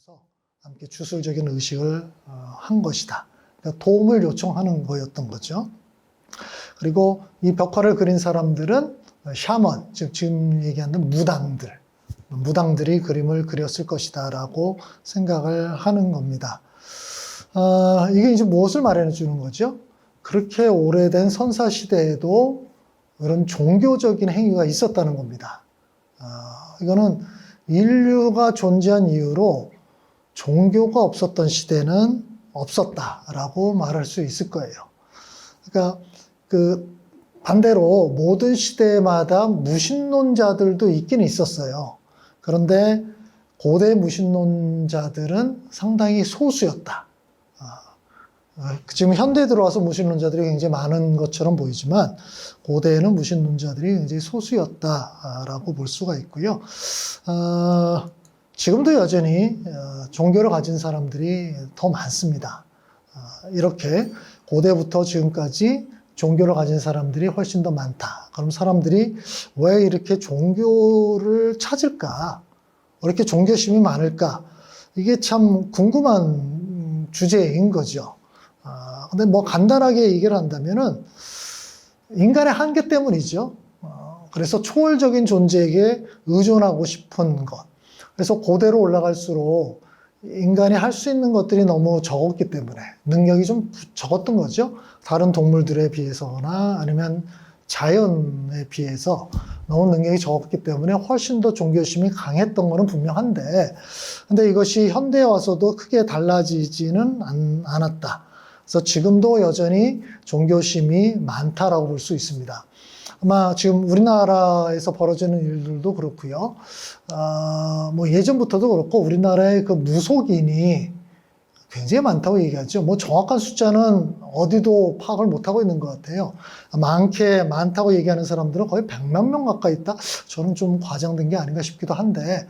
모여서 함께 주술적인 의식을 어, 한 것이다. 그러니까 도움을 요청하는 거였던 거죠. 그리고 이 벽화를 그린 사람들은 샤먼, 즉 지금 얘기하는 무당들, 무당들이 그림을 그렸을 것이다라고 생각을 하는 겁니다. 어, 이게 이제 무엇을 말해 주는 거죠? 그렇게 오래된 선사 시대에도 그런 종교적인 행위가 있었다는 겁니다. 어, 이거는 인류가 존재한 이후로 종교가 없었던 시대는 없었다라고 말할 수 있을 거예요. 그러니까 그 반대로 모든 시대마다 무신론자들도 있긴 있었어요. 그런데 고대 무신론자들은 상당히 소수였다. 아, 지금 현대에 들어와서 무신론자들이 굉장히 많은 것처럼 보이지만 고대에는 무신론자들이 굉장히 소수였다라고 볼 수가 있고요. 어, 지금도 여전히 어, 종교를 가진 사람들이 더 많습니다. 어, 이렇게 고대부터 지금까지 종교를 가진 사람들이 훨씬 더 많다. 그럼 사람들이 왜 이렇게 종교를 찾을까? 왜 이렇게 종교심이 많을까? 이게 참 궁금한 주제인 거죠. 아, 근데 뭐 간단하게 얘기를 한다면은 인간의 한계 때문이죠. 어, 그래서 초월적인 존재에게 의존하고 싶은 것. 그래서 고대로 올라갈수록 인간이 할 수 있는 것들이 너무 적었기 때문에 능력이 좀 적었던 거죠. 다른 동물들에 비해서나 아니면 자연에 비해서 너무 능력이 적었기 때문에 훨씬 더 종교심이 강했던 거는 분명한데, 근데 이것이 현대에 와서도 크게 달라지지는 않, 않았다. 그래서 지금도 여전히 종교심이 많다라고 볼 수 있습니다. 아마 지금 우리나라에서 벌어지는 일들도 그렇고요. 아, 뭐 예전부터도 그렇고 우리나라의 그 무속인이 굉장히 많다고 얘기하죠. 뭐 정확한 숫자는 어디도 파악을 못하고 있는 것 같아요. 많게, 많다고 얘기하는 사람들은 거의 100만 명 가까이 있다? 저는 좀 과장된 게 아닌가 싶기도 한데,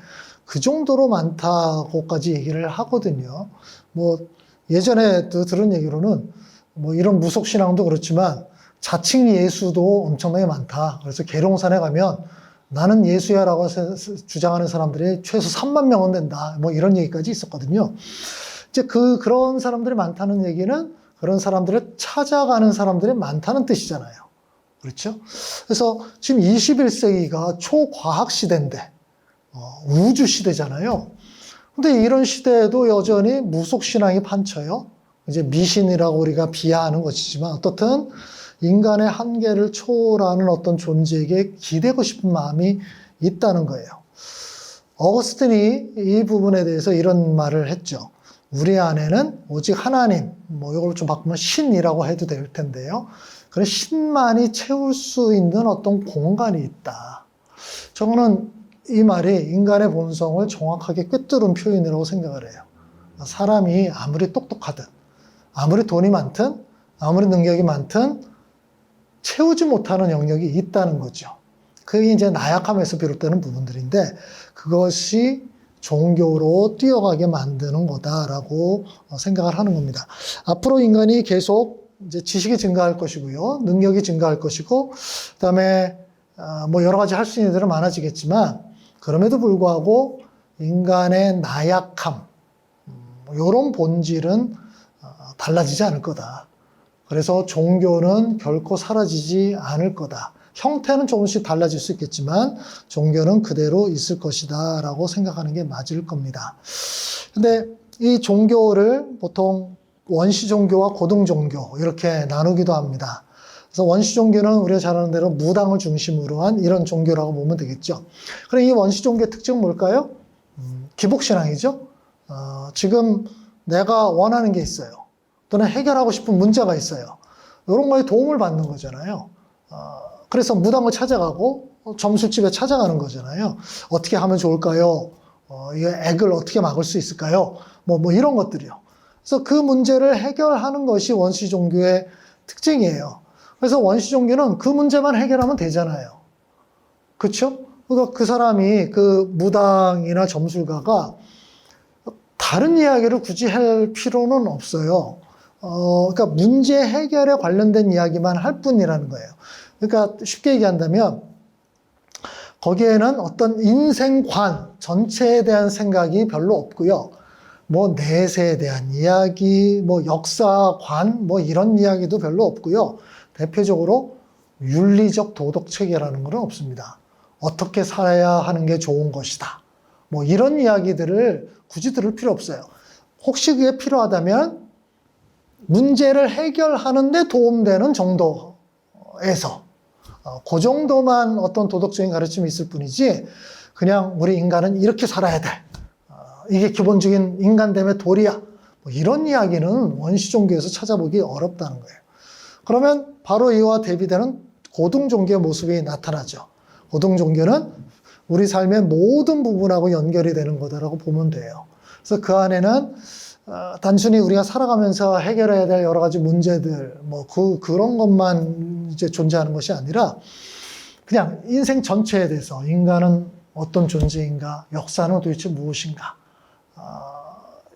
그 정도로 많다고까지 얘기를 하거든요. 뭐, 예전에 또 들은 얘기로는 뭐 이런 무속신앙도 그렇지만 자칭 예수도 엄청나게 많다. 그래서 계룡산에 가면 나는 예수야라고 주장하는 사람들이 최소 3만 명은 된다. 뭐 이런 얘기까지 있었거든요. 이제 그, 그런 사람들이 많다는 얘기는 그런 사람들을 찾아가는 사람들이 많다는 뜻이잖아요. 그렇죠? 그래서 지금 21세기가 초과학 시대인데, 어, 우주 시대잖아요. 근데 이런 시대에도 여전히 무속 신앙이 판쳐요. 이제 미신이라고 우리가 비하하는 것이지만, 어떻든 인간의 한계를 초월하는 어떤 존재에게 기대고 싶은 마음이 있다는 거예요. 어거스틴이 이 부분에 대해서 이런 말을 했죠. 우리 안에는 오직 하나님, 뭐 이걸 좀 바꾸면 신이라고 해도 될 텐데요. 그런 신만이 채울 수 있는 어떤 공간이 있다. 저거는 이 말이 인간의 본성을 정확하게 꿰뚫은 표현이라고 생각을 해요. 사람이 아무리 똑똑하든, 아무리 돈이 많든, 아무리 능력이 많든, 채우지 못하는 영역이 있다는 거죠. 그게 이제 나약함에서 비롯되는 부분들인데, 그것이 종교로 뛰어가게 만드는 거다라고 생각을 하는 겁니다. 앞으로 인간이 계속 이제 지식이 증가할 것이고요. 능력이 증가할 것이고, 그 다음에 뭐 여러 가지 할 수 있는 일들은 많아지겠지만, 그럼에도 불구하고 인간의 나약함, 이런 본질은 어, 달라지지 않을 거다. 그래서 종교는 결코 사라지지 않을 거다. 형태는 조금씩 달라질 수 있겠지만 종교는 그대로 있을 것이다 라고 생각하는 게 맞을 겁니다. 근데 이 종교를 보통 원시 종교와 고등 종교 이렇게 나누기도 합니다. 그래서 원시 종교는 우리가 잘 아는 대로 무당을 중심으로 한 이런 종교라고 보면 되겠죠. 그럼 이 원시 종교의 특징은 뭘까요? 음, 기복신앙이죠. 어, 지금 내가 원하는 게 있어요. 또는 해결하고 싶은 문제가 있어요. 이런 거에 도움을 받는 거잖아요. 어, 그래서 무당을 찾아가고 점술집에 찾아가는 거잖아요. 어떻게 하면 좋을까요? 어, 이 액을 어떻게 막을 수 있을까요? 뭐, 뭐 이런 것들이요. 그래서 그 문제를 해결하는 것이 원시 종교의 특징이에요. 그래서 원시 종교는 그 문제만 해결하면 되잖아요. 그렇죠? 그러니까 그 사람이 그 무당이나 점술가가 다른 이야기를 굳이 할 필요는 없어요. 어, 그러니까 문제 해결에 관련된 이야기만 할 뿐이라는 거예요. 그러니까 쉽게 얘기한다면 거기에는 어떤 인생관 전체에 대한 생각이 별로 없고요. 뭐 내세에 대한 이야기, 뭐 역사관, 뭐 이런 이야기도 별로 없고요. 대표적으로 윤리적 도덕 체계라는 것은 없습니다. 어떻게 살아야 하는 게 좋은 것이다. 뭐 이런 이야기들을 굳이 들을 필요 없어요. 혹시 그게 필요하다면 문제를 해결하는데 도움되는 정도에서 어, 그 정도만 어떤 도덕적인 가르침이 있을 뿐이지 그냥 우리 인간은 이렇게 살아야 돼. 어, 이게 기본적인 인간됨의 도리야. 뭐 이런 이야기는 원시 종교에서 찾아보기 어렵다는 거예요. 그러면 바로 이와 대비되는 고등 종교의 모습이 나타나죠. 고등 종교는 우리 삶의 모든 부분하고 연결이 되는 거다라고 보면 돼요. 그래서 그 안에는 어, 단순히 우리가 살아가면서 해결해야 될 여러 가지 문제들, 뭐 그 그런 것만 이제 존재하는 것이 아니라 그냥 인생 전체에 대해서 인간은 어떤 존재인가, 역사는 도대체 무엇인가, 어,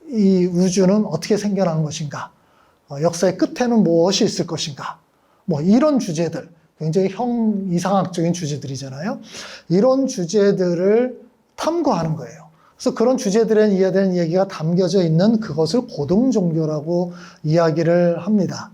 이 우주는 어떻게 생겨난 것인가, 어, 역사의 끝에는 무엇이 있을 것인가, 뭐 이런 주제들, 굉장히 형 이상학적인 주제들이잖아요. 이런 주제들을 탐구하는 거예요. 그래서 그런 주제들에 이해되는 얘기가 담겨져 있는 그것을 고등 종교라고 이야기를 합니다.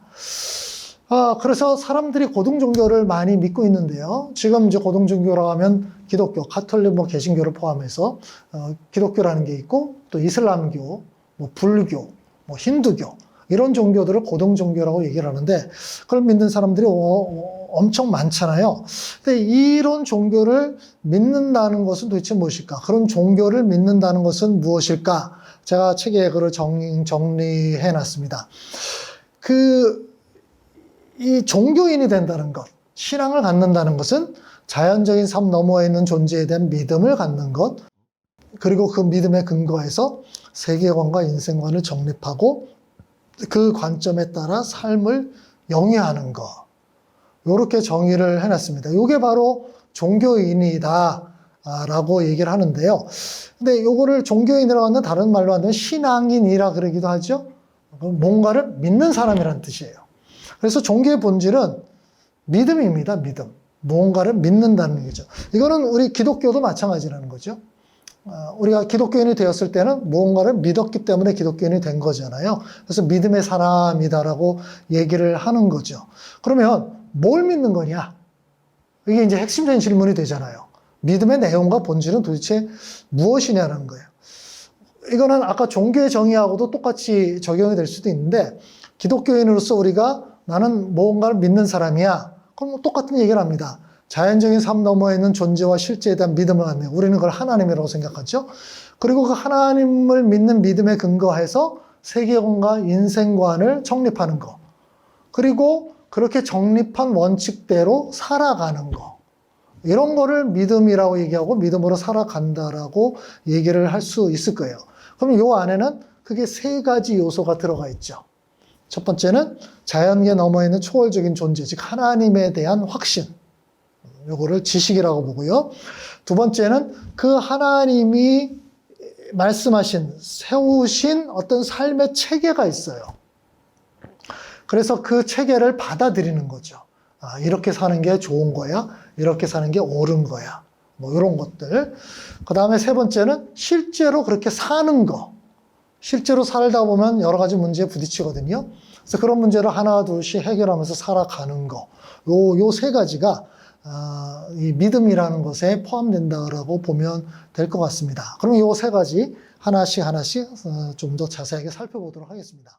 아, 그래서 사람들이 고등 종교를 많이 믿고 있는데요. 지금 이제 고등 종교라고 하면 기독교, 카톨릭, 뭐 개신교를 포함해서 어, 기독교라는 게 있고 또 이슬람교, 뭐 불교, 뭐 힌두교 이런 종교들을 고등 종교라고 얘기를 하는데 그걸 믿는 사람들이 어, 어, 엄청 많잖아요. 근데 이런 종교를 믿는다는 것은 도대체 무엇일까? 그런 종교를 믿는다는 것은 무엇일까? 제가 책에 그걸 정, 정리해 놨습니다. 그, 이 종교인이 된다는 것, 신앙을 갖는다는 것은 자연적인 삶 너머에 있는 존재에 대한 믿음을 갖는 것, 그리고 그 믿음에 근거해서 세계관과 인생관을 정립하고 그 관점에 따라 삶을 영위하는 것. 이렇게 정의를 해놨습니다. 이게 바로 종교인이다. 라고 얘기를 하는데요. 근데 이거를 종교인이라고 하는 다른 말로 하면 신앙인이라 그러기도 하죠. 뭔가를 믿는 사람이라는 뜻이에요. 그래서 종교의 본질은 믿음입니다. 믿음. 무언가를 믿는다는 얘기죠. 이거는 우리 기독교도 마찬가지라는 거죠. 어, 우리가 기독교인이 되었을 때는 무언가를 믿었기 때문에 기독교인이 된 거잖아요. 그래서 믿음의 사람이다라고 얘기를 하는 거죠. 그러면 뭘 믿는 거냐? 이게 이제 핵심적인 질문이 되잖아요. 믿음의 내용과 본질은 도대체 무엇이냐는 거예요. 이거는 아까 종교의 정의하고도 똑같이 적용이 될 수도 있는데 기독교인으로서 우리가 나는 무언가를 믿는 사람이야. 그럼 뭐 똑같은 얘기를 합니다. 자연적인 삶 너머에 있는 존재와 실제에 대한 믿음을 갖네. 우리는 그걸 하나님이라고 생각하죠. 그리고 그 하나님을 믿는 믿음에 근거해서 세계관과 인생관을 정립하는 거. 그리고 그렇게 정립한 원칙대로 살아가는 거. 이런 거를 믿음이라고 얘기하고 믿음으로 살아간다라고 얘기를 할 수 있을 거예요. 그럼 요 안에는 크게 세 가지 요소가 들어가 있죠. 첫 번째는 자연계 너머에 있는 초월적인 존재, 즉 하나님에 대한 확신. 요거를 지식이라고 보고요. 두 번째는 그 하나님이 말씀하신, 세우신 어떤 삶의 체계가 있어요. 그래서 그 체계를 받아들이는 거죠. 아, 이렇게 사는 게 좋은 거야. 이렇게 사는 게 옳은 거야. 뭐 이런 것들. 그 다음에 세 번째는 실제로 그렇게 사는 거. 실제로 살다 보면 여러 가지 문제에 부딪히거든요. 그래서 그런 문제를 하나 둘씩 해결하면서 살아가는 거. 요, 요 세 가지가, 아, 이 믿음이라는 것에 포함된다라고 보면 될 것 같습니다. 그럼 요세 가지 하나씩 하나씩 어, 좀더 자세하게 살펴보도록 하겠습니다.